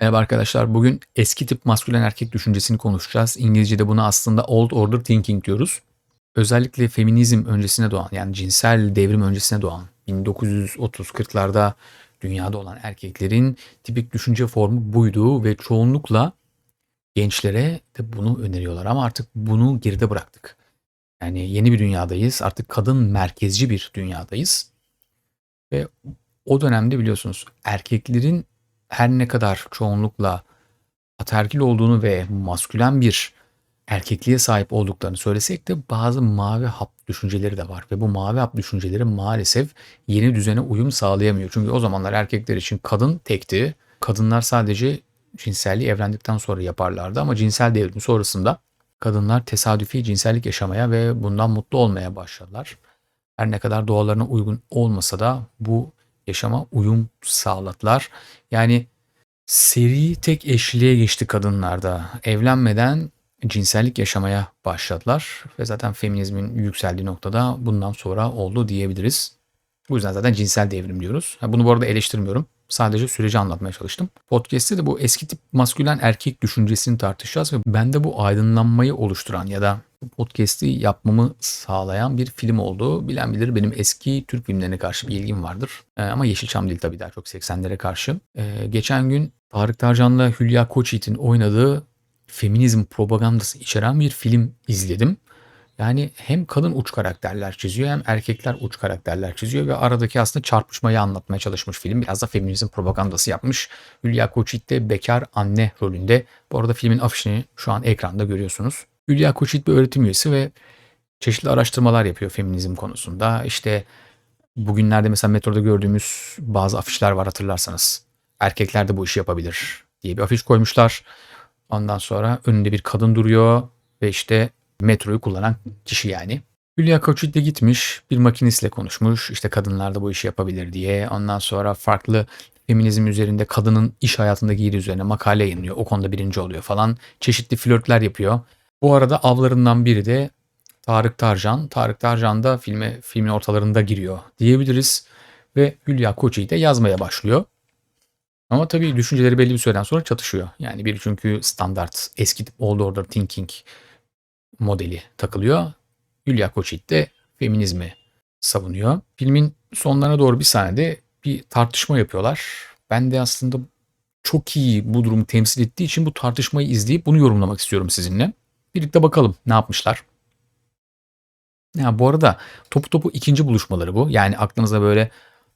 Merhaba arkadaşlar. Bugün eski tip maskülen erkek düşüncesini konuşacağız. İngilizce'de buna aslında old order thinking diyoruz. Özellikle feminizm öncesine doğan yani cinsel devrim öncesine doğan 1930-40'larda dünyada olan erkeklerin tipik düşünce formu buydu ve çoğunlukla gençlere de bunu öneriyorlar ama artık bunu geride bıraktık. Yani yeni bir dünyadayız. Artık kadın merkezci bir dünyadayız. Ve o dönemde biliyorsunuz erkeklerin her ne kadar çoğunlukla ataerkil olduğunu ve maskülen bir erkekliğe sahip olduklarını söylesek de bazı mavi hap düşünceleri de var. Ve bu mavi hap düşünceleri maalesef yeni düzene uyum sağlayamıyor. Çünkü o zamanlar erkekler için kadın tekti. Kadınlar sadece cinselliği evlendikten sonra yaparlardı ama cinsel devrim sonrasında kadınlar tesadüfi cinsellik yaşamaya ve bundan mutlu olmaya başladılar. Her ne kadar doğalarına uygun olmasa da bu yaşama uyum sağladılar. Yani seri tek eşliliğe geçti kadınlarda. Evlenmeden cinsellik yaşamaya başladılar ve zaten feminizmin yükseldiği noktada bundan sonra oldu diyebiliriz. Bu yüzden zaten cinsel devrim diyoruz. Bunu bu arada eleştirmiyorum. Sadece süreci anlatmaya çalıştım. Podcast'te de bu eski tip maskülen erkek düşüncesini tartışacağız ve bende bu aydınlanmayı oluşturan ya da podcast'i yapmamı sağlayan bir film oldu. Bilen bilir benim eski Türk filmlerine karşı bir ilgim vardır. Ee, ama Yeşilçam değil tabii daha çok 80'lere karşı. Ee, geçen gün Tarık Tarcan'la Hülya Koçyiğit'in oynadığı feminizm propagandası içeren bir film izledim. Yani hem kadın uç karakterler çiziyor hem erkekler uç karakterler çiziyor ve aradaki aslında çarpışmayı anlatmaya çalışmış film. Biraz da feminizm propagandası yapmış. Hülya Koçyiğit de bekar anne rolünde. Bu arada filmin afişini şu an ekranda görüyorsunuz. Hülya Koçyiğit bir öğretim üyesi ve çeşitli araştırmalar yapıyor feminizm konusunda. İşte bugünlerde mesela metroda gördüğümüz bazı afişler var hatırlarsanız. Erkekler de bu işi yapabilir diye bir afiş koymuşlar. Ondan sonra önünde bir kadın duruyor ve işte metroyu kullanan kişi yani. Hülya Koçyiğit de gitmiş bir makinistle konuşmuş işte kadınlar da bu işi yapabilir diye. Ondan sonra farklı feminizm üzerinde kadının iş hayatındaki yeri üzerine makale yayınlıyor. O konuda birinci oluyor falan. Çeşitli flörtler yapıyor. Bu arada avlarından biri de Tarık Tarcan. Tarık Tarcan da filme, filmin ortalarında giriyor diyebiliriz. Ve Hülya Koçyiğit de yazmaya başlıyor. Ama tabii düşünceleri belli bir süreden sonra çatışıyor. Yani bir çünkü standart eski tip old order thinking modeli takılıyor. Hülya Koçyiğit de feminizmi savunuyor. Filmin sonlarına doğru bir sahnede bir tartışma yapıyorlar. Ben de aslında çok iyi bu durumu temsil ettiği için bu tartışmayı izleyip bunu yorumlamak istiyorum sizinle. Birlikte bakalım ne yapmışlar. Ya bu arada topu topu ikinci buluşmaları bu. Yani aklınıza böyle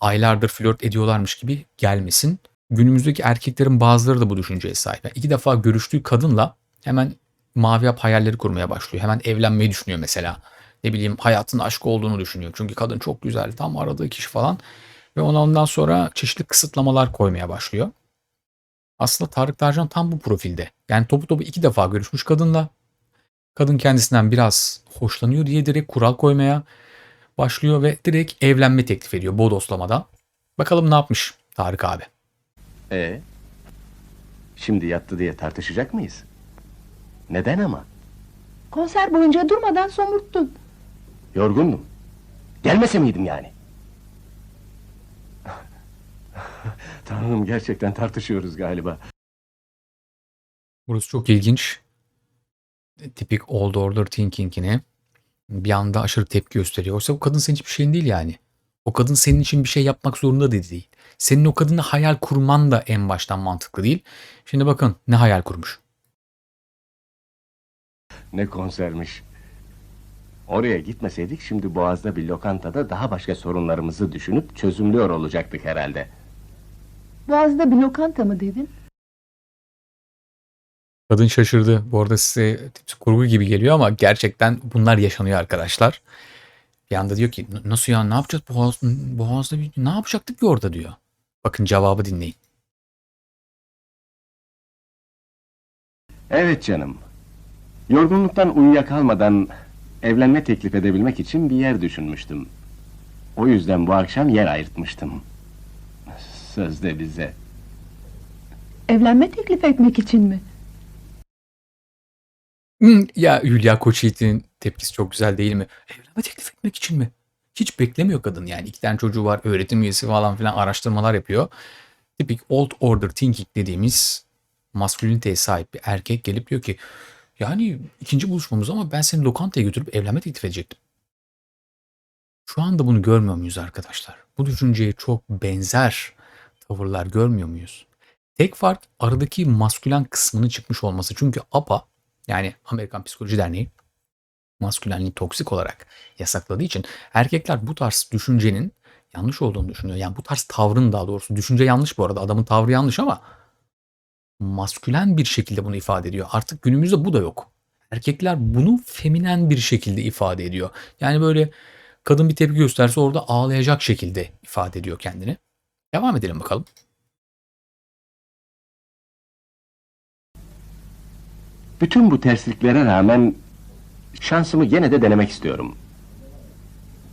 aylardır flört ediyorlarmış gibi gelmesin. Günümüzdeki erkeklerin bazıları da bu düşünceye sahip. Yani iki defa görüştüğü kadınla hemen mavi yap hayalleri kurmaya başlıyor. Hemen evlenmeyi düşünüyor mesela. Ne bileyim hayatın aşkı olduğunu düşünüyor. Çünkü kadın çok güzel, tam aradığı kişi falan. Ve ona ondan sonra çeşitli kısıtlamalar koymaya başlıyor. Aslında Tarık Tarcan tam bu profilde. Yani topu topu iki defa görüşmüş kadınla. Kadın kendisinden biraz hoşlanıyor diye direkt kural koymaya başlıyor ve direkt evlenme teklif ediyor bodoslamadan. Bakalım ne yapmış Tarık abi. Ee, şimdi yattı diye tartışacak mıyız? Neden ama? Konser boyunca durmadan somurttun. Yorgundum. Gelmese miydim yani? Tanrım gerçekten tartışıyoruz galiba. Burası çok ilginç. Tipik old order thinking'ine bir anda aşırı tepki gösteriyor. Oysa o kadın senin hiçbir şeyin değil yani. O kadın senin için bir şey yapmak zorunda da değil. Senin o kadını hayal kurman da en baştan mantıklı değil. Şimdi bakın ne hayal kurmuş. Ne konsermiş. Oraya gitmeseydik şimdi Boğaz'da bir lokantada daha başka sorunlarımızı düşünüp çözümlüyor olacaktık herhalde. Boğaz'da bir lokanta mı dedin? Kadın şaşırdı. Bu arada size kurgu gibi geliyor ama gerçekten bunlar yaşanıyor arkadaşlar. Bir anda diyor ki nasıl ya ne yapacağız Boğaz, Boğaz'da bir, ne yapacaktık ki orada diyor. Bakın cevabı dinleyin. Evet canım. Yorgunluktan uyuyakalmadan evlenme teklif edebilmek için bir yer düşünmüştüm. O yüzden bu akşam yer ayırtmıştım. Sözde bize. Evlenme teklif etmek için mi? Hmm, ya Hülya Koçyiğit'in tepkisi çok güzel değil mi? Evlenme teklif etmek için mi? Hiç beklemiyor kadın yani. İki tane çocuğu var, öğretim üyesi falan filan araştırmalar yapıyor. tipik old order thinking dediğimiz masküliniteye sahip bir erkek gelip diyor ki yani ikinci buluşmamız ama ben seni lokantaya götürüp evlenme teklif edecektim. Şu anda bunu görmüyor muyuz arkadaşlar? Bu düşünceye çok benzer tavırlar görmüyor muyuz? Tek fark aradaki maskülen kısmının çıkmış olması. Çünkü APA yani Amerikan Psikoloji Derneği maskülenliği toksik olarak yasakladığı için erkekler bu tarz düşüncenin yanlış olduğunu düşünüyor. Yani bu tarz tavrın daha doğrusu düşünce yanlış bu arada. Adamın tavrı yanlış ama maskülen bir şekilde bunu ifade ediyor. Artık günümüzde bu da yok. Erkekler bunu feminen bir şekilde ifade ediyor. Yani böyle kadın bir tepki gösterse orada ağlayacak şekilde ifade ediyor kendini. Devam edelim bakalım. Bütün bu tersliklere rağmen şansımı gene de denemek istiyorum.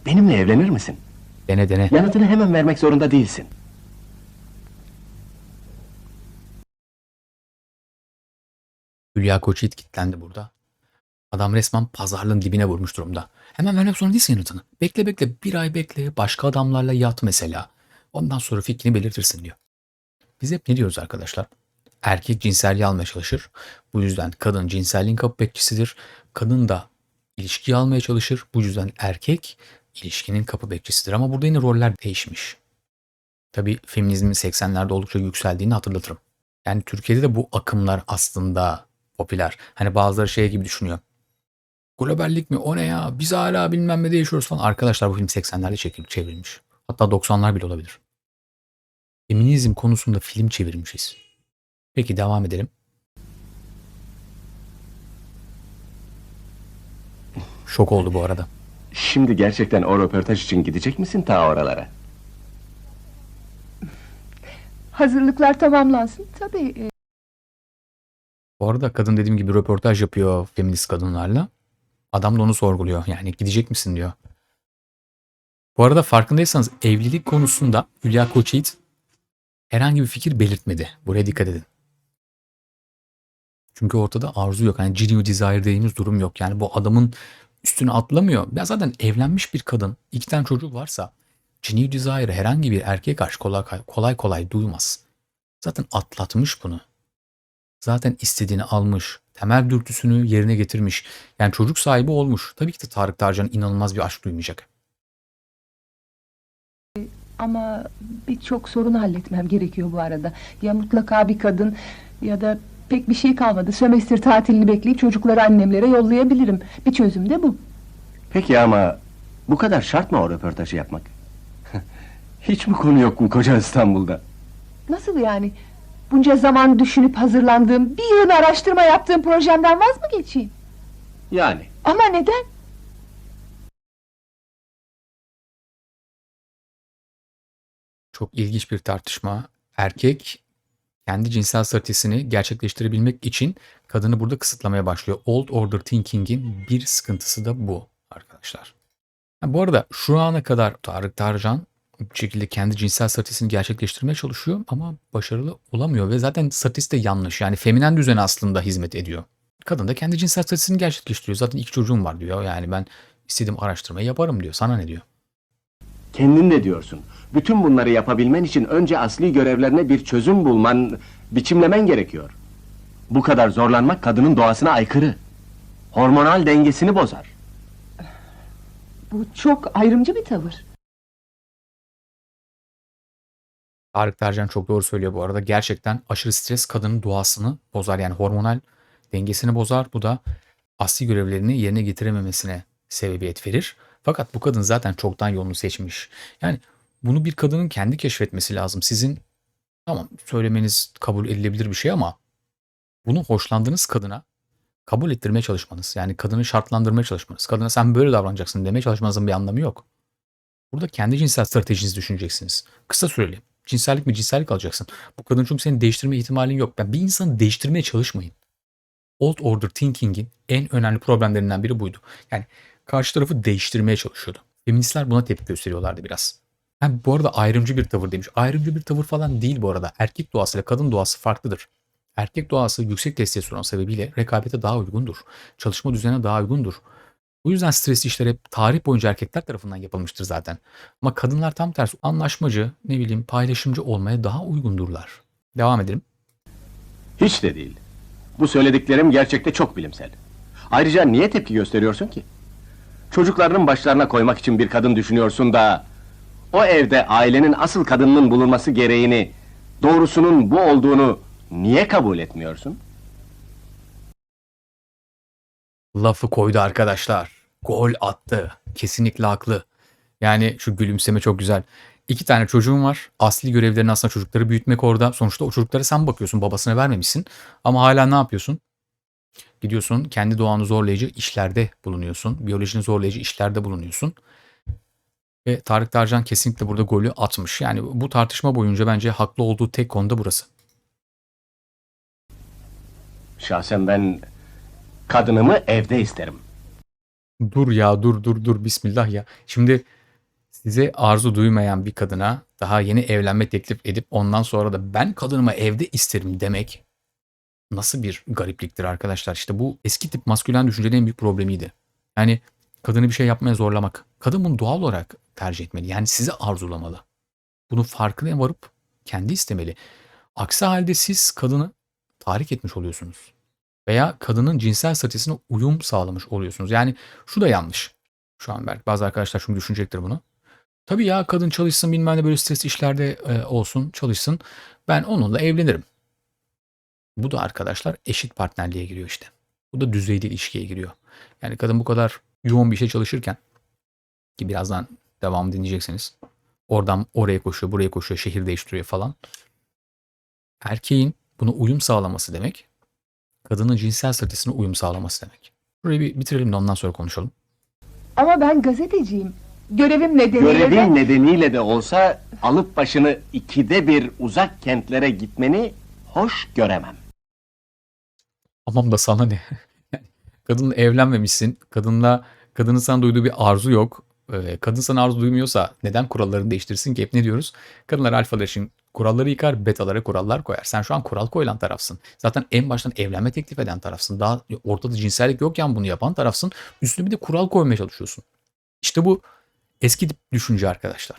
Benimle evlenir misin? Dene dene. Yanıtını hemen vermek zorunda değilsin. Hülya Koçyiğit kilitlendi burada. Adam resmen pazarlığın dibine vurmuş durumda. Hemen vermek zorunda değilsin yanıtını. Bekle bekle bir ay bekle başka adamlarla yat mesela. Ondan sonra fikrini belirtirsin diyor. Biz hep ne diyoruz arkadaşlar? Erkek cinselliği almaya çalışır. Bu yüzden kadın cinselliğin kapı bekçisidir. Kadın da ilişkiyi almaya çalışır. Bu yüzden erkek ilişkinin kapı bekçisidir. Ama burada yine roller değişmiş. Tabii feminizmin 80'lerde oldukça yükseldiğini hatırlatırım. Yani Türkiye'de de bu akımlar aslında popüler. Hani bazıları şey gibi düşünüyor. Globallik mi o ne ya biz hala bilmem ne yaşıyoruz falan. Arkadaşlar bu film 80'lerde çekilip çevrilmiş. Hatta 90'lar bile olabilir. Feminizm konusunda film çevirmişiz. Peki devam edelim. Şok oldu bu arada. Şimdi gerçekten o röportaj için gidecek misin ta oralara? Hazırlıklar tamamlansın. Tabii e, Bu arada kadın dediğim gibi röportaj yapıyor feminist kadınlarla. Adam da onu sorguluyor. Yani gidecek misin diyor. Bu arada farkındaysanız evlilik konusunda Hülya Koçyiğit herhangi bir fikir belirtmedi. Buraya dikkat edin. Çünkü ortada arzu yok. Yani genuine desire dediğimiz durum yok. Yani bu adamın üstüne atlamıyor. Ya zaten evlenmiş bir kadın, iki tane çocuğu varsa genuine desire herhangi bir erkeğe karşı kolay kolay, kolay duymaz. Zaten atlatmış bunu zaten istediğini almış. Temel dürtüsünü yerine getirmiş. Yani çocuk sahibi olmuş. Tabii ki de Tarık Tarcan inanılmaz bir aşk duymayacak. ama birçok sorunu halletmem gerekiyor bu arada. Ya mutlaka bir kadın ya da pek bir şey kalmadı. Sömestr tatilini bekleyip çocukları annemlere yollayabilirim. Bir çözüm de bu. Peki ama bu kadar şart mı o röportajı yapmak? Hiç mi konu yok mu koca İstanbul'da? Nasıl yani? Bunca zaman düşünüp hazırlandığım, bir yığın araştırma yaptığım projemden vaz mı geçeyim? Yani Ama neden? Çok ilginç bir tartışma. Erkek kendi cinsel statüsünü gerçekleştirebilmek için kadını burada kısıtlamaya başlıyor. Old Order Thinking'in bir sıkıntısı da bu arkadaşlar. Ha, bu arada şu ana kadar Tarık Tarcan bu şekilde kendi cinsel statüsünü gerçekleştirmeye çalışıyor ama başarılı olamıyor ve zaten statüs de yanlış. Yani feminen düzene aslında hizmet ediyor. Kadın da kendi cinsel statüsünü gerçekleştiriyor. Zaten iki çocuğum var diyor. Yani ben istediğim araştırmayı yaparım diyor. Sana ne diyor? kendin de diyorsun. Bütün bunları yapabilmen için önce asli görevlerine bir çözüm bulman, biçimlemen gerekiyor. Bu kadar zorlanmak kadının doğasına aykırı. Hormonal dengesini bozar. Bu çok ayrımcı bir tavır. Tarık Tercan çok doğru söylüyor bu arada. Gerçekten aşırı stres kadının doğasını bozar. Yani hormonal dengesini bozar. Bu da asli görevlerini yerine getirememesine sebebiyet verir. Fakat bu kadın zaten çoktan yolunu seçmiş. Yani bunu bir kadının kendi keşfetmesi lazım. Sizin tamam söylemeniz kabul edilebilir bir şey ama bunu hoşlandığınız kadına kabul ettirmeye çalışmanız. Yani kadını şartlandırmaya çalışmanız. Kadına sen böyle davranacaksın demeye çalışmanızın bir anlamı yok. Burada kendi cinsel stratejinizi düşüneceksiniz. Kısa süreli. Cinsellik mi cinsellik alacaksın. Bu kadın çünkü seni değiştirme ihtimalin yok. Yani bir insanı değiştirmeye çalışmayın. Old Order Thinking'in en önemli problemlerinden biri buydu. Yani karşı tarafı değiştirmeye çalışıyordu. Feministler buna tepki gösteriyorlardı biraz. Yani bu arada ayrımcı bir tavır demiş. Ayrımcı bir tavır falan değil bu arada. Erkek doğası ile kadın doğası farklıdır. Erkek doğası yüksek testosteron sebebiyle rekabete daha uygundur. Çalışma düzenine daha uygundur. Bu yüzden stresli işler hep tarih boyunca erkekler tarafından yapılmıştır zaten. Ama kadınlar tam tersi anlaşmacı, ne bileyim paylaşımcı olmaya daha uygundurlar. Devam edelim. Hiç de değil. Bu söylediklerim gerçekte çok bilimsel. Ayrıca niye tepki gösteriyorsun ki? Çocuklarının başlarına koymak için bir kadın düşünüyorsun da... ...o evde ailenin asıl kadınının bulunması gereğini... ...doğrusunun bu olduğunu niye kabul etmiyorsun? Lafı koydu arkadaşlar. Gol attı. Kesinlikle haklı. Yani şu gülümseme çok güzel. İki tane çocuğun var. Asli görevlerin aslında çocukları büyütmek orada. Sonuçta o çocuklara sen bakıyorsun. Babasına vermemişsin. Ama hala ne yapıyorsun? Gidiyorsun kendi doğanı zorlayıcı işlerde bulunuyorsun. Biyolojini zorlayıcı işlerde bulunuyorsun. Ve Tarık Tarcan kesinlikle burada golü atmış. Yani bu tartışma boyunca bence haklı olduğu tek konuda burası. Şahsen ben... ...kadınımı evde isterim. Dur ya dur dur dur bismillah ya. Şimdi size arzu duymayan bir kadına daha yeni evlenme teklif edip ondan sonra da ben kadınımı evde isterim demek nasıl bir garipliktir arkadaşlar. İşte bu eski tip maskülen düşüncenin en büyük problemiydi. Yani kadını bir şey yapmaya zorlamak. Kadın bunu doğal olarak tercih etmeli. Yani sizi arzulamalı. Bunun farkına varıp kendi istemeli. Aksi halde siz kadını tahrik etmiş oluyorsunuz. Veya kadının cinsel statüsüne uyum sağlamış oluyorsunuz. Yani şu da yanlış. Şu an belki bazı arkadaşlar şunu düşünecektir bunu. Tabii ya kadın çalışsın bilmem ne böyle stresli işlerde e, olsun çalışsın. Ben onunla evlenirim. Bu da arkadaşlar eşit partnerliğe giriyor işte. Bu da düzeyli ilişkiye giriyor. Yani kadın bu kadar yoğun bir şey çalışırken ki birazdan devamı dinleyeceksiniz. Oradan oraya koşuyor, buraya koşuyor, şehir değiştiriyor falan. Erkeğin buna uyum sağlaması demek, kadının cinsel statüsüne uyum sağlaması demek. Burayı bir bitirelim de ondan sonra konuşalım. Ama ben gazeteciyim. Görevim nedeniyle de... Görevin nedeniyle de olsa... ...alıp başını ikide bir uzak kentlere gitmeni... ...hoş göremem. Tamam da sana ne? Kadınla evlenmemişsin. Kadınla kadının sana duyduğu bir arzu yok. Ee, Kadın sana arzu duymuyorsa neden kurallarını değiştirsin ki? Hep ne diyoruz? Kadınlar alfalar için kuralları yıkar, betalara kurallar koyar. Sen şu an kural koyulan tarafsın. Zaten en baştan evlenme teklif eden tarafsın. Daha ortada cinsellik yokken bunu yapan tarafsın. Üstüne bir de kural koymaya çalışıyorsun. İşte bu eski tip düşünce arkadaşlar.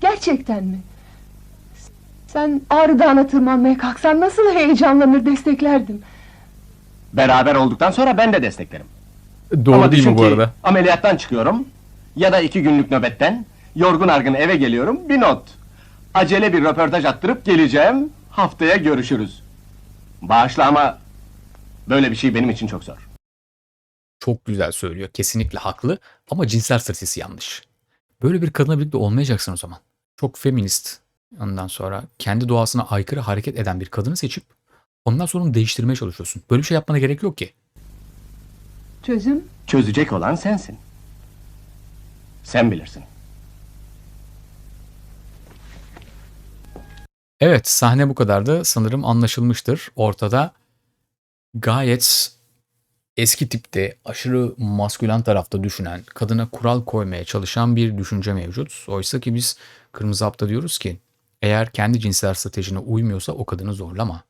Gerçekten mi? Sen Ağrı Dağı'na tırmanmaya kalksan nasıl heyecanlanır desteklerdim. Beraber olduktan sonra ben de desteklerim. Doğru Ama değil mi bu ki, arada? Ameliyattan çıkıyorum ya da iki günlük nöbetten yorgun argın eve geliyorum bir not. Acele bir röportaj attırıp geleceğim haftaya görüşürüz. Bağışla ama böyle bir şey benim için çok zor. Çok güzel söylüyor. Kesinlikle haklı ama cinsel statüsü yanlış. Böyle bir kadınla birlikte olmayacaksın o zaman. Çok feminist. Ondan sonra kendi doğasına aykırı hareket eden bir kadını seçip ondan sonra onu değiştirmeye çalışıyorsun. Böyle bir şey yapmana gerek yok ki. Çözüm? Çözecek olan sensin. Sen bilirsin. Evet sahne bu kadardı. Sanırım anlaşılmıştır. Ortada gayet eski tipte aşırı maskülen tarafta düşünen, kadına kural koymaya çalışan bir düşünce mevcut. Oysa ki biz Kırmızı Hapta diyoruz ki eğer kendi cinsel stratejine uymuyorsa o kadını zorlama.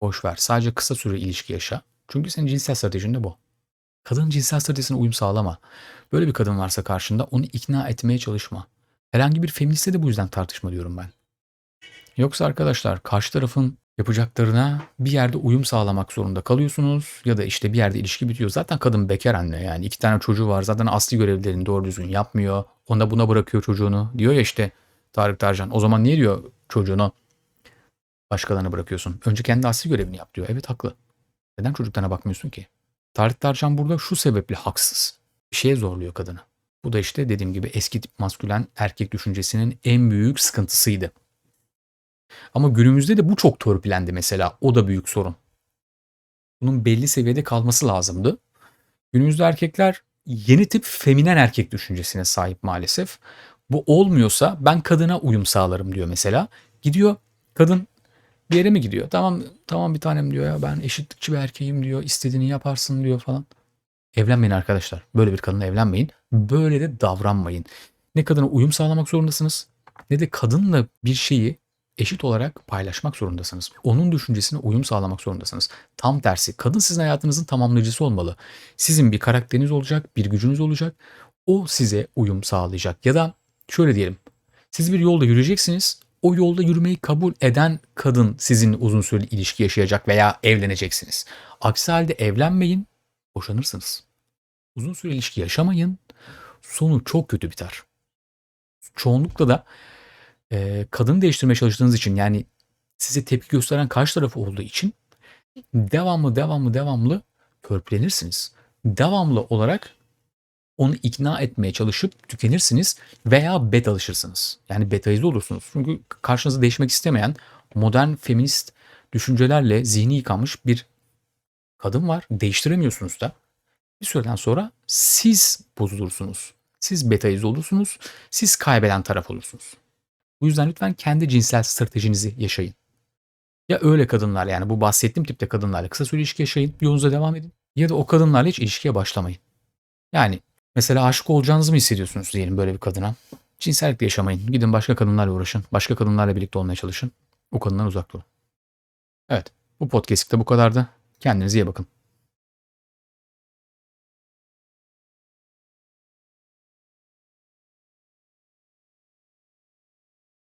Boş ver. Sadece kısa süre ilişki yaşa. Çünkü senin cinsel stratejin de bu. Kadının cinsel stratejisine uyum sağlama. Böyle bir kadın varsa karşında onu ikna etmeye çalışma. Herhangi bir feministe de bu yüzden tartışma diyorum ben. Yoksa arkadaşlar karşı tarafın yapacaklarına bir yerde uyum sağlamak zorunda kalıyorsunuz ya da işte bir yerde ilişki bitiyor. Zaten kadın bekar anne yani iki tane çocuğu var zaten asli görevlerini doğru düzgün yapmıyor. Ona buna bırakıyor çocuğunu. Diyor ya işte Tarık Tarcan o zaman niye diyor çocuğunu başkalarına bırakıyorsun? Önce kendi asli görevini yap diyor. Evet haklı. Neden çocuklarına bakmıyorsun ki? Tarık Tarcan burada şu sebeple haksız. Bir şeye zorluyor kadını. Bu da işte dediğim gibi eski tip maskülen erkek düşüncesinin en büyük sıkıntısıydı. Ama günümüzde de bu çok törpülendi mesela. O da büyük sorun. Bunun belli seviyede kalması lazımdı. Günümüzde erkekler yeni tip feminen erkek düşüncesine sahip maalesef. Bu olmuyorsa ben kadına uyum sağlarım diyor mesela. Gidiyor kadın bir yere mi gidiyor? Tamam tamam bir tanem diyor ya ben eşitlikçi bir erkeğim diyor. istediğini yaparsın diyor falan. Evlenmeyin arkadaşlar. Böyle bir kadınla evlenmeyin. Böyle de davranmayın. Ne kadına uyum sağlamak zorundasınız ne de kadınla bir şeyi eşit olarak paylaşmak zorundasınız. Onun düşüncesine uyum sağlamak zorundasınız. Tam tersi kadın sizin hayatınızın tamamlayıcısı olmalı. Sizin bir karakteriniz olacak, bir gücünüz olacak. O size uyum sağlayacak. Ya da şöyle diyelim. Siz bir yolda yürüyeceksiniz. O yolda yürümeyi kabul eden kadın sizinle uzun süreli ilişki yaşayacak veya evleneceksiniz. Aksi halde evlenmeyin, boşanırsınız. Uzun süreli ilişki yaşamayın. Sonu çok kötü biter. Çoğunlukla da e, kadın değiştirmeye çalıştığınız için yani size tepki gösteren karşı tarafı olduğu için devamlı devamlı devamlı törpülenirsiniz. Devamlı olarak onu ikna etmeye çalışıp tükenirsiniz veya bet alışırsınız. Yani betaize olursunuz. Çünkü karşınıza değişmek istemeyen modern feminist düşüncelerle zihni yıkanmış bir kadın var. Değiştiremiyorsunuz da. Bir süreden sonra siz bozulursunuz. Siz betaize olursunuz. Siz kaybeden taraf olursunuz. Bu yüzden lütfen kendi cinsel stratejinizi yaşayın. Ya öyle kadınlar yani bu bahsettiğim tipte kadınlarla kısa süre ilişki yaşayın. Yolunuza devam edin. Ya da o kadınlarla hiç ilişkiye başlamayın. Yani mesela aşık olacağınızı mı hissediyorsunuz diyelim böyle bir kadına? Cinsellikle yaşamayın. Gidin başka kadınlarla uğraşın. Başka kadınlarla birlikte olmaya çalışın. O kadından uzak durun. Evet. Bu podcast'te bu kadardı. Kendinize iyi bakın.